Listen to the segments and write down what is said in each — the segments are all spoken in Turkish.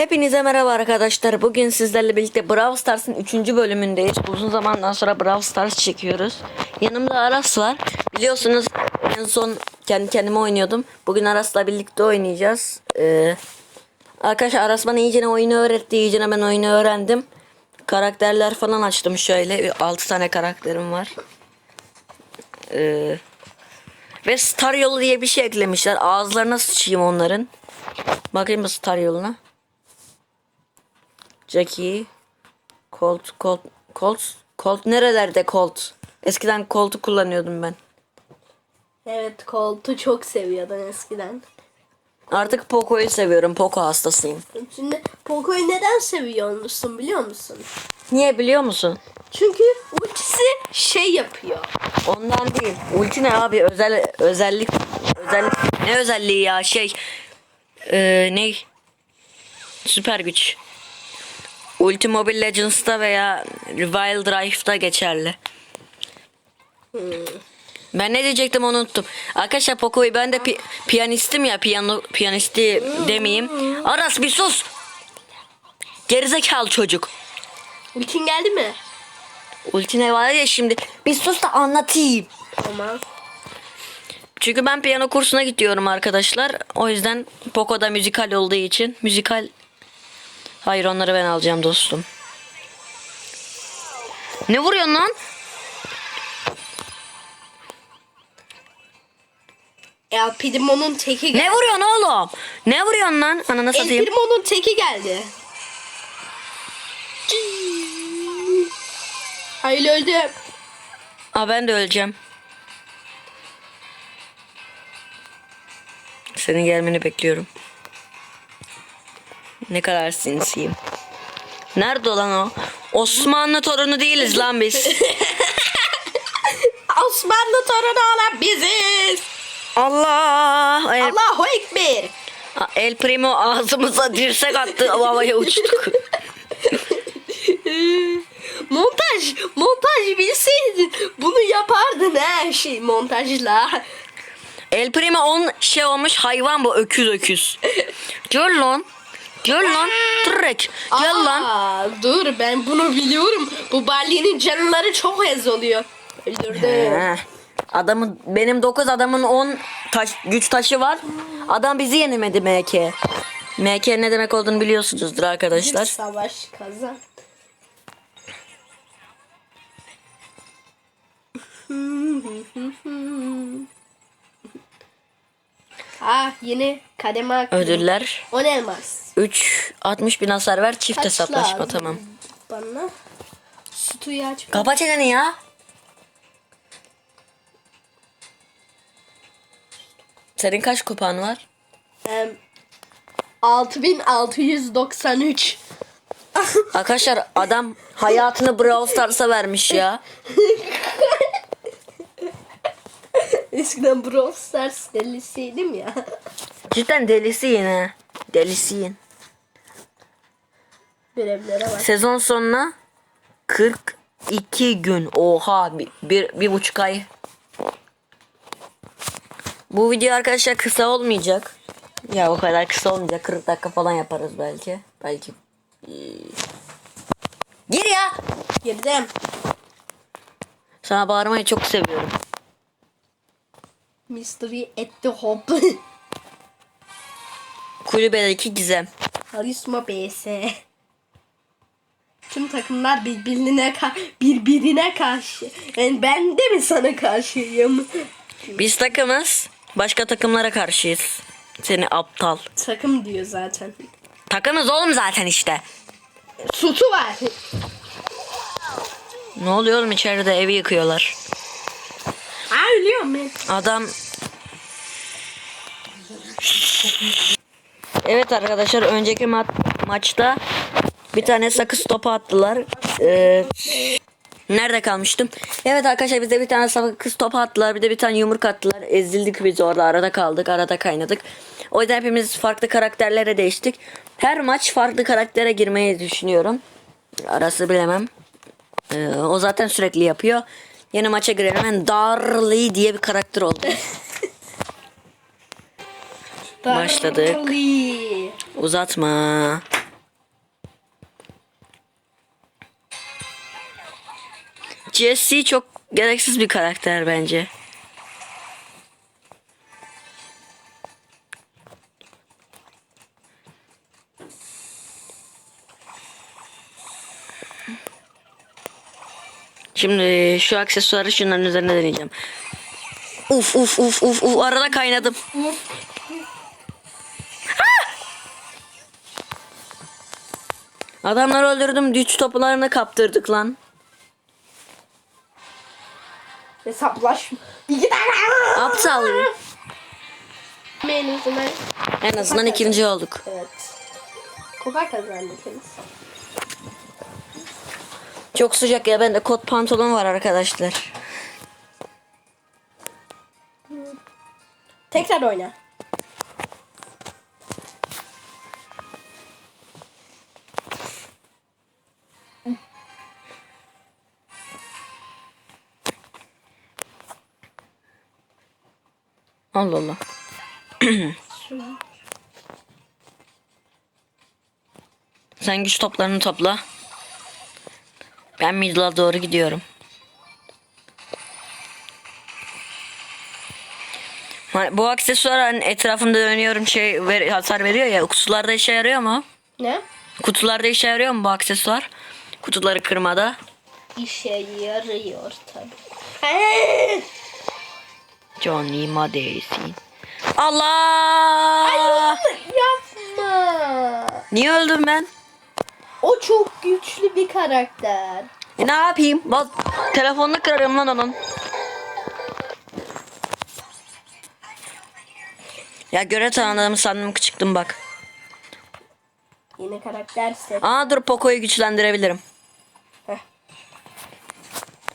Hepinize merhaba arkadaşlar. Bugün sizlerle birlikte Brawl Stars'ın 3. bölümündeyiz. Uzun zamandan sonra Brawl Stars çekiyoruz. Yanımda Aras var. Biliyorsunuz en son kendi kendime oynuyordum. Bugün Aras'la birlikte oynayacağız. Ee, arkadaşlar Aras bana iyicene oyunu öğretti. İyicene ben oyunu öğrendim. Karakterler falan açtım şöyle. 6 tane karakterim var. Ee, ve Star yolu diye bir şey eklemişler. Ağızlarına sıçayım onların. Bakayım bu Star yoluna. Jackie. Colt, Colt, Colt, Colt nerelerde Colt? Eskiden Colt'u kullanıyordum ben. Evet koltuğu çok seviyordun eskiden. Artık Poco'yu seviyorum. Poco hastasıyım. Şimdi Poco'yu neden seviyor musun biliyor musun? Niye biliyor musun? Çünkü ultisi şey yapıyor. Ondan değil. Ulti ne abi? Özel özellik özellik ne özelliği ya? Şey eee ne? Süper güç. Ulti Mobile Legends'ta veya Wild Rift'ta geçerli. Ben ne diyecektim onu unuttum. Arkadaşlar Poco'yu ben de pi- piyanistim ya piyano piyanisti demeyeyim. Aras bir sus. Gerizekalı çocuk. Ultin geldi mi? Ulti ne var ya şimdi. Bir sus da anlatayım. Tamam. Çünkü ben piyano kursuna gidiyorum arkadaşlar. O yüzden Poco'da müzikal olduğu için müzikal Hayır onları ben alacağım dostum. Ne vuruyorsun lan? El Primo'nun teki geldi. Ne vuruyorsun oğlum? Ne vuruyorsun lan? Ananı El satayım. Primo'nun teki geldi. Hayır öldüm. Aa ben de öleceğim. Senin gelmeni bekliyorum. Ne kadar sinsiyim. Nerede olan o? Osmanlı torunu değiliz lan biz. Osmanlı torunu olan biziz. Allah! El, Allahu Ekber. El Primo ağzımıza dirsek attı havaya uçtuk. Montaj, montaj bilseydin bunu yapardın her şey montajla. El Primo on şey olmuş hayvan bu öküz öküz. Gel lan. Gel lan. Trek. Gel lan. Aa, dur ben bunu biliyorum. Bu Barley'nin canları çok ez oluyor. Öldürdü. Heh. Adamın benim 9 adamın 10 taş, güç taşı var. Adam bizi yenemedi MK. MK ne demek olduğunu biliyorsunuzdur arkadaşlar. Savaş kazan. ah yeni kademe hakkı. Ödüller. 10 elmas. 3 60 bin hasar ver çift Kaç hesaplaşma lazım tamam. Bana sütüyü aç. Kapa çeneni ya. Senin kaç kupan var? Em, 6693. Arkadaşlar adam hayatını Brawl Stars'a vermiş ya. Eskiden Brawl Stars delisiydim ya. Cidden delisi yine. Delisiyin. Görevlere bak. Sezon sonuna 42 gün. Oha bir, bir, bir buçuk ay. Bu video arkadaşlar kısa olmayacak. Ya o kadar kısa olmayacak. 40 dakika falan yaparız belki. Belki. Ee, Gir ya. Girdim. Sana bağırmayı çok seviyorum. Mystery at the Hop. Kulübedeki gizem. Karisma BS. Tüm takımlar birbirine birbirine karşı. Yani ben de mi sana karşıyım? Biz takımız. Başka takımlara karşıyız. Seni aptal. Takım diyor zaten. Takımız oğlum zaten işte. Sutu var. Ne oluyor oğlum içeride evi yıkıyorlar. Ha ölüyorum ben. Adam Evet arkadaşlar önceki ma- maçta bir tane sakız topu attılar. Ee, nerede kalmıştım? Evet arkadaşlar bize bir tane sakız topu attılar. Bir de bir tane yumruk attılar. Ezildik biz orada arada kaldık. Arada kaynadık. O yüzden hepimiz farklı karakterlere değiştik. Her maç farklı karaktere girmeyi düşünüyorum. Arası bilemem. Ee, o zaten sürekli yapıyor. Yeni maça girelim. Ben Darley diye bir karakter oldu. Başladık. Uzatma. Jesse çok gereksiz bir karakter bence. Şimdi şu aksesuarı şunların üzerine deneyeceğim. Uf uf uf uf uf arada kaynadım. Adamları öldürdüm güç toplarını kaptırdık lan. Hesaplaş. İki tane. Aptal. En azından. En azından ikinci olduk. Evet. Kupa kazandık. Çok sıcak ya bende kot pantolon var arkadaşlar. Tekrar oyna. Allah Allah. Sen güç toplarını topla. Ben middle'a doğru gidiyorum. Bu aksesuar hani etrafında dönüyorum şey ver, hasar veriyor ya. Kutularda işe yarıyor mu? Ne? Kutularda işe yarıyor mu bu aksesuar? Kutuları kırmada. İşe yarıyor tabii. Johnny Madeysin. Allah! Yapma. Niye öldüm ben? O çok güçlü bir karakter. E ne yapayım? Bak telefonunu kırarım lan onun. Ya göre tanıdığımı sandım ki çıktım bak. Yeni karakterse. Aa dur Poco'yu güçlendirebilirim. Heh.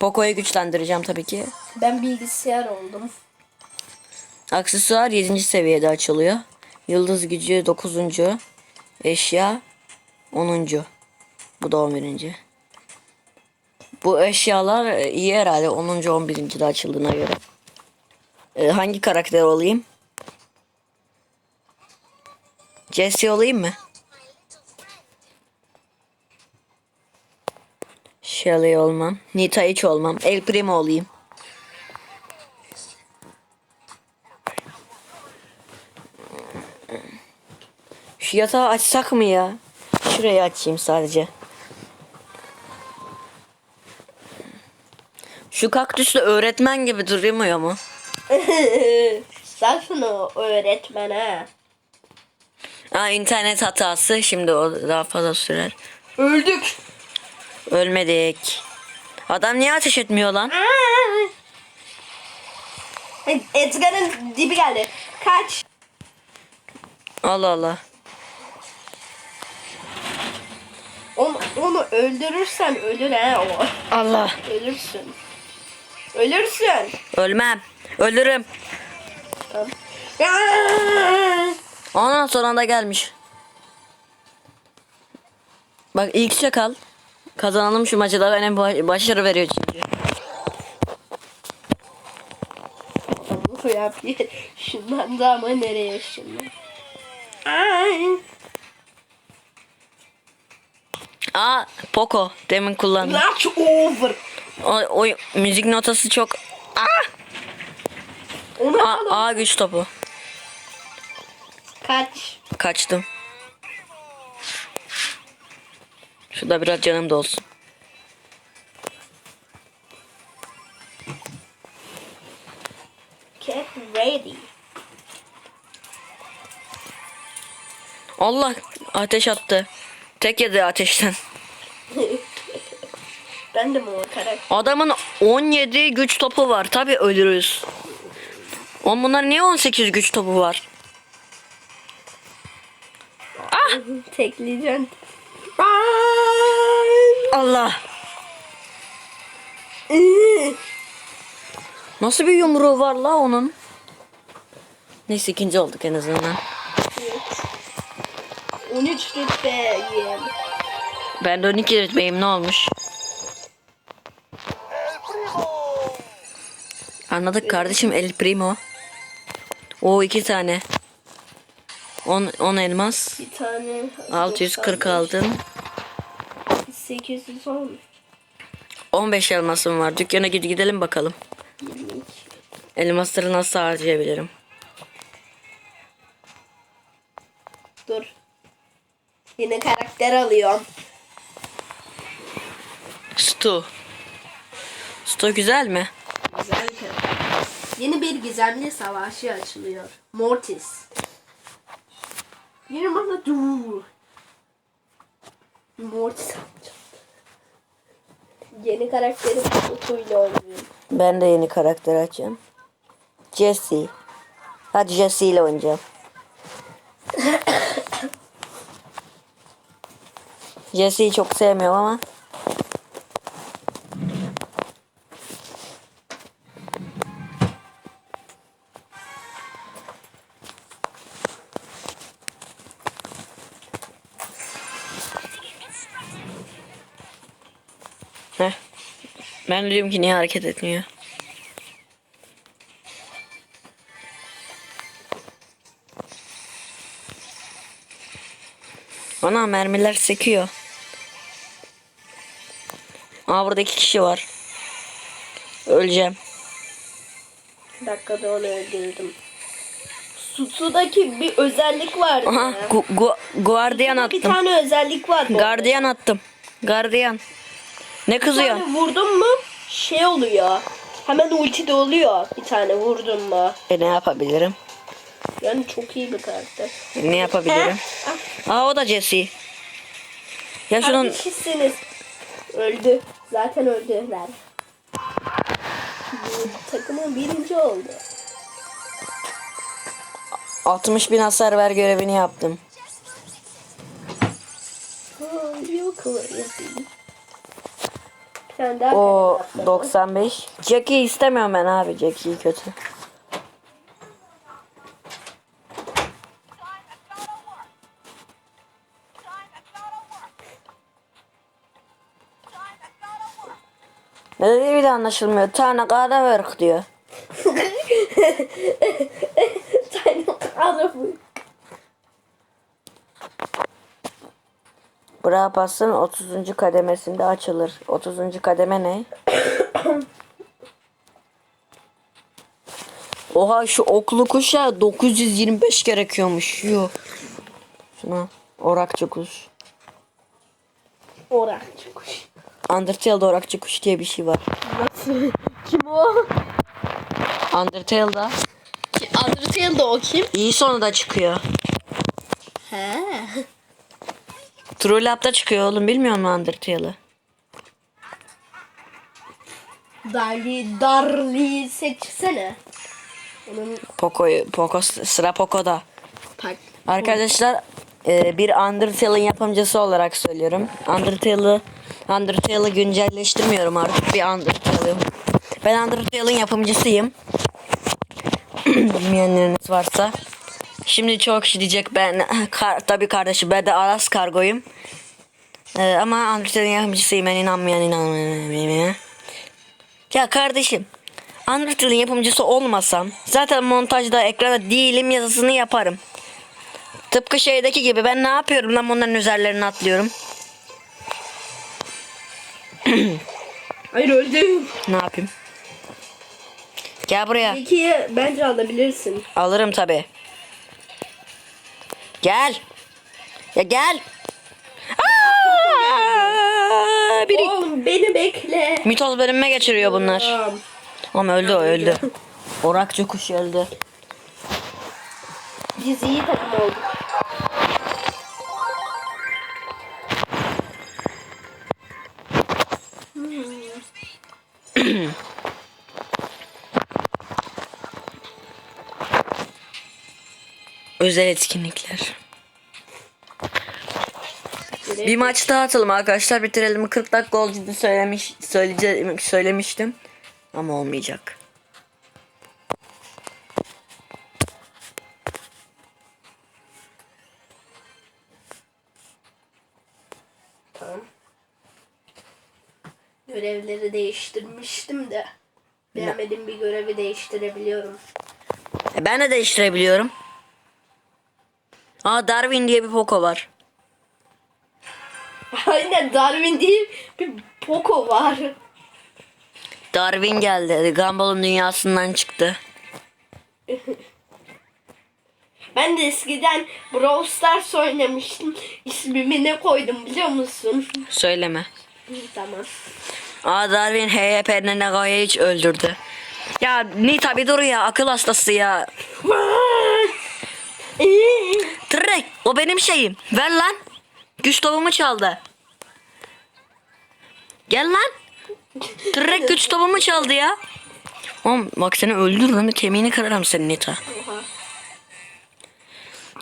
Poco'yu güçlendireceğim tabii ki. Ben bilgisayar oldum. Aksesuar 7. seviyede açılıyor. Yıldız gücü 9. Eşya 10. Bu da 11. Bu eşyalar e, iyi herhalde 10. 11. de açıldığına göre. E, hangi karakter olayım? Jesse olayım mı? Shelly olmam. Nita hiç olmam. El Primo olayım. Şu yatağı açsak mı ya? Şurayı açayım sadece. Şu kaktüs de öğretmen gibi durmuyor mu? Sen şunu öğretmene. Aa internet hatası. Şimdi o daha fazla sürer. Öldük. Ölmedik. Adam niye ateş etmiyor lan? Edgar'ın dibi geldi. Kaç. Allah Allah. Onu, onu öldürürsen ölür he o. Allah. Ölürsün. Ölürsün. Ölmem. Ölürüm. Tamam. Ondan sonra da gelmiş. Bak ilk çakal. Kazanalım şu maçı da benim baş- başarı veriyor çünkü. Şundan da ama nereye şundan? Ay. Aa Poco demin kullandım. Match over. O, o müzik notası çok. Aa, Onu A, alalım. A güç topu. Kaç. Kaçtım. Şurada biraz canım da olsun. Get ready. Allah ateş attı. Tek yedi ateşten. Ben de o karakter? Adamın 17 güç topu var. Tabi ölürüz. Oğlum bunlar niye 18 güç topu var? Tekleyeceksin. Allah. Nasıl bir yumruğu var la onun? Neyse ikinci olduk en azından. 13 rütbeyim. Ben de 12 rütbeyim ne olmuş? Anladık kardeşim El Primo. O iki tane. 10 10 elmas. Bir tane. 640 aldım. 800 olmuş. 15 elmasım var. Dükkana gid gidelim bakalım. 22. Elmasları nasıl harcayabilirim? Yeni karakter alıyorum. Stu. Stu güzel mi? Güzel karakter. Yeni bir gizemli savaşçı açılıyor. Mortis. Yeni bana dur. Mortis. Yeni karakterim Otto'yla oynuyorum. Ben de yeni karakter açacağım. Jesse. Hadi Jesse ile oynayacağım. Jesse'yi çok sevmiyorum ama. Heh. Ben diyorum ki niye hareket etmiyor? Ana mermiler sekiyor. Aa burada iki kişi var. Öleceğim. Bir dakikada onu öldürdüm. Su- Sudaki bir özellik vardı. Aha gu gu guardiyan Bir attım. tane özellik var. bu Gardiyan attım. Gardiyan. Ne Bir kızıyor? tane vurdun mu şey oluyor. Hemen ulti de oluyor. Bir tane vurdun mu. E, ne yapabilirim? Yani çok iyi bir karakter. Ne yapabilirim? Heh, Aa o da Jesse. Ya ah, şunun. Öldü. Zaten öldüler. Bu takımın birinci oldu. 60 bin hasar ver görevini yaptım. Yok daha O karakter yaptım. 95. Jackie istemiyorum ben abi. Jackie kötü. Bile anlaşılmıyor. Tane kahve work diyor. tane araba. Bra Pass'ın 30. kademesinde açılır. 30. kademe ne? Oha şu oklu kuşa 925 gerekiyormuş. Yo. Şuna orakçı kuş. Orakçı kuş. Undertale'da orakçı kuş diye bir şey var. Nasıl? Kim o? Undertale'da Ki- Undertale'da o kim? iyi sonunda çıkıyor. He. True Lab'da çıkıyor oğlum bilmiyor musun Undertale'ı? Darli, Darli seçsene. Onun Poco'yu, Poco, sıra Poco'da. tak. Arkadaşlar e, bir Undertale'ın yapımcısı olarak söylüyorum. Undertale'ı Undertale'ı güncelleştirmiyorum artık bir Undertale'ım. Ben Undertale'ın yapımcısıyım. Bilmeyenleriniz varsa. Şimdi çok kişi diyecek ben kar, tabii kardeşim ben de Aras Kargo'yum. E, ama Undertale'ın yapımcısıyım ben inanmayan inanmayan. Ya kardeşim Undertale'ın yapımcısı olmasam zaten montajda ekranda değilim yazısını yaparım. Tıpkı şeydeki gibi ben ne yapıyorum lan bunların üzerlerine atlıyorum. Hayır öldüm. Ne yapayım? Gel buraya. İkiye bence alabilirsin. Alırım tabi. Gel. Ya gel. Aa, biri Oğlum beni bekle. mitoz bölünme geçiriyor bunlar. Tamam. Ama öldü o öldü. Orakçı kuş öldü. Biz iyi takım olduk. Özel etkinlikler. Bir maç daha atalım arkadaşlar bitirelim. 40 dakika oldu söylemiş söyleyeceğim söylemiştim ama olmayacak. Tamam. Görevleri değiştirmiştim de. Beğenmediğim bir görevi değiştirebiliyorum. E, ben de değiştirebiliyorum. Aa Darwin diye bir Poco var. Aynen Darwin değil bir Poco var. Darwin geldi. Gumball'ın dünyasından çıktı. Ben de eskiden Brawl Stars oynamıştım. İsmimi ne koydum biliyor musun? Söyleme. tamam. Aa Darwin HYP'nin Nega'yı hiç öldürdü. Ya Nita bir dur ya akıl hastası ya. Trek o benim şeyim. Ver lan. Güç topumu çaldı. Gel lan. Trek güç topumu çaldı ya. Oğlum bak seni öldürürüm kemiğini kırarım senin Nita.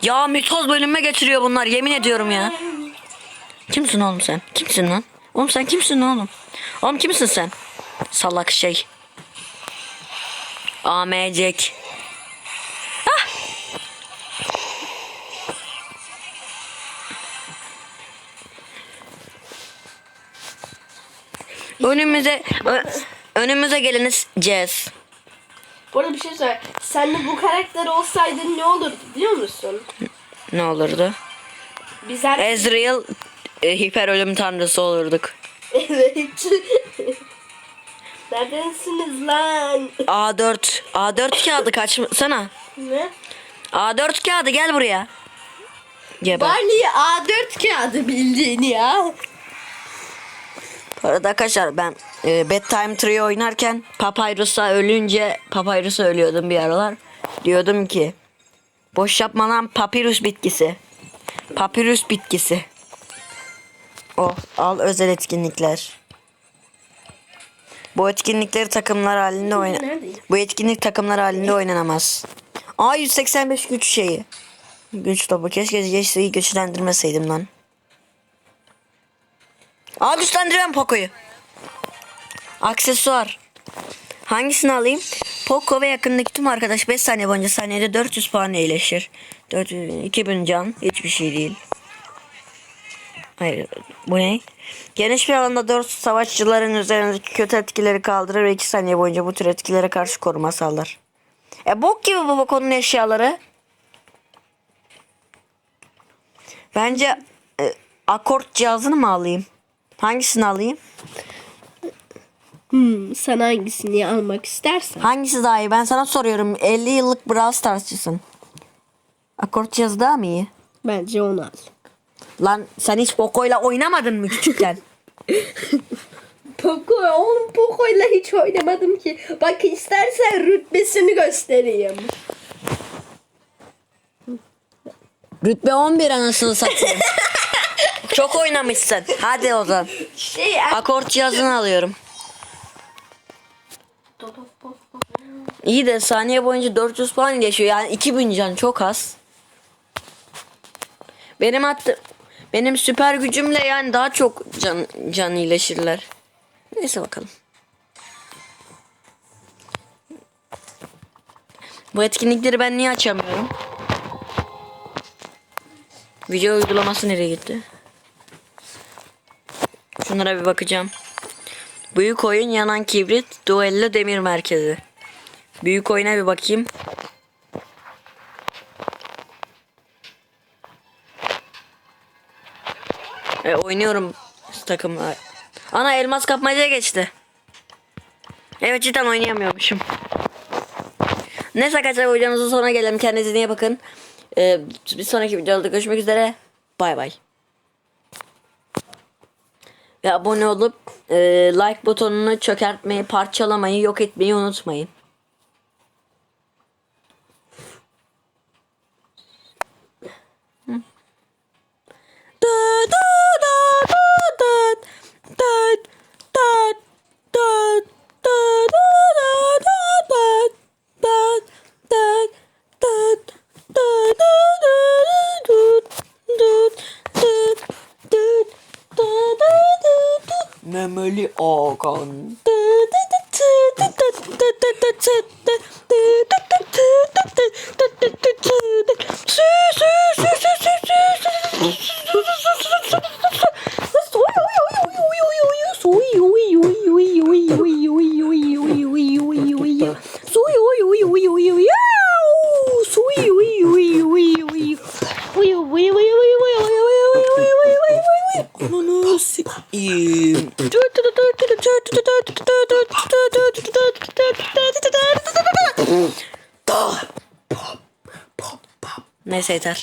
Ya mitoz bölünme getiriyor bunlar yemin ediyorum ya. Kimsin oğlum sen? Kimsin lan? Oğlum sen kimsin oğlum? Oğlum kimsin sen? Salak şey. Amecek. Önümüze ö- önümüze geliniz Jazz. Bu arada bir şey söyle. Sen de bu karakter olsaydın ne olurdu biliyor musun? Ne olurdu? Biz her... Ezreal e, hiper ölüm tanrısı olurduk. evet. Neredensiniz lan? A4 A4 kağıdı kaçsana. Ne? A4 kağıdı gel buraya. Geber. Barley A4 kağıdı bildiğin ya. Arada arkadaşlar ben e, Bedtime Trio oynarken Papyrus'a ölünce Papyrus'a ölüyordum bir aralar. Diyordum ki boş yapma lan papyrus bitkisi. Papyrus bitkisi. Oh al özel etkinlikler. Bu etkinlikleri takımlar halinde oyna. Bu etkinlik takımlar halinde oynanamaz. Aa 185 güç şeyi. Güç topu. Keşke Jesse'yi güçlendirmeseydim lan. Aa güçlendiriyorum Poco'yu. Aksesuar. Hangisini alayım? Poco ve yakındaki tüm arkadaş 5 saniye boyunca saniyede 400 puan iyileşir. 400, 2000 can hiçbir şey değil. Hayır bu ne? Geniş bir alanda 4 savaşçıların üzerindeki kötü etkileri kaldırır ve 2 saniye boyunca bu tür etkilere karşı koruma sağlar. E bok gibi bu Poco'nun eşyaları. Bence e, akort cihazını mı alayım? Hangisini alayım? Hmm, sen hangisini almak istersen. Hangisi daha iyi? Ben sana soruyorum. 50 yıllık Brawl Stars'çısın. Akort cihazı daha mı iyi? Bence onu al. Lan sen hiç Poco'yla oynamadın mı küçükken? Poco, oğlum Poco'yla hiç oynamadım ki. Bak istersen rütbesini göstereyim. Rütbe 11 anasını satayım. Çok oynamışsın. Hadi o zaman. Şey, Akort cihazını alıyorum. İyi de saniye boyunca 400 puan geçiyor. Yani 2000 can çok az. Benim hatta benim süper gücümle yani daha çok can can iyileşirler. Neyse bakalım. Bu etkinlikleri ben niye açamıyorum? Video uygulaması nereye gitti? Şunlara bir bakacağım. Büyük oyun yanan kibrit duello demir merkezi. Büyük oyuna bir bakayım. E, oynuyorum takımla. Ana elmas kapmacaya geçti. Evet cidden oynayamıyormuşum. Neyse arkadaşlar videomuzun sonuna gelelim. Kendinize iyi bakın. Ee, bir sonraki videoda görüşmek üzere. Bay bay. Ve abone olup e, like butonunu çökertmeyi, parçalamayı, yok etmeyi unutmayın. Memeli Ağan. Yeter.